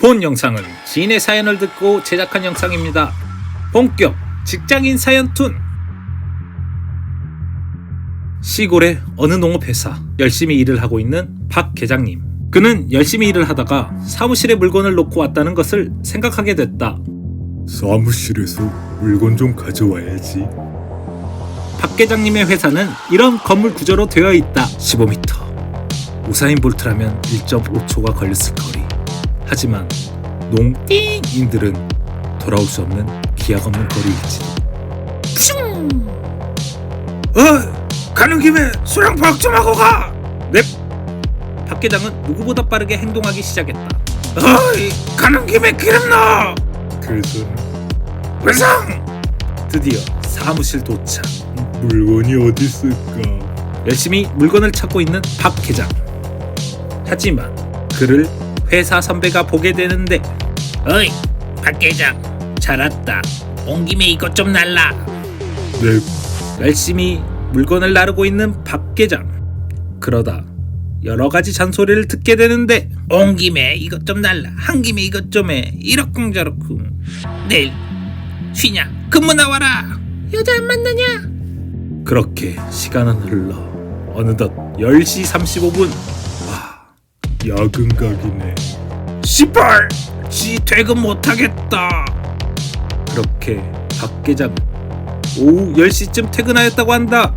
본 영상은 지인의 사연을 듣고 제작한 영상입니다. 본격 직장인 사연 툰 시골의 어느 농업회사 열심히 일을 하고 있는 박 계장님. 그는 열심히 일을 하다가 사무실에 물건을 놓고 왔다는 것을 생각하게 됐다. 사무실에서 물건 좀 가져와야지. 박 계장님의 회사는 이런 건물 구조로 되어 있다. 15m. 우사인 볼트라면 1.5초가 걸렸을 거리. 하지만 농띵인들은 돌아올 수 없는 기약 없는 거리일지도. 어, 가는 김에 수량 파악 좀 하고 가. 넵. 박 계장은 누구보다 빠르게 행동하기 시작했다. 어이, 가는 김에 기름 넣어. 그래서는 회상. 드디어 사무실 도착. 물건이 어디 있을까? 열심히 물건을 찾고 있는 박 계장. 하지만 그를 회사 선배가 보게 되는데 어이 박 계장 잘 왔다. 온 김에 이것 좀 날라. 네, 열심히 물건을 나르고 있는 박 계장. 그러다 여러 가지 잔소리를 듣게 되는데 온 김에 이것 좀 날라. 한 김에 이것 좀해. 이러쿵저러쿵. 내일 쉬냐? 근무 나와라. 여자 안 만나냐? 그렇게 시간은 흘러 어느덧 10시 35분. 와 야근 각이네. 씨발! 지 퇴근 못하겠다! 그렇게 박 계장 오후 10시쯤 퇴근하였다고 한다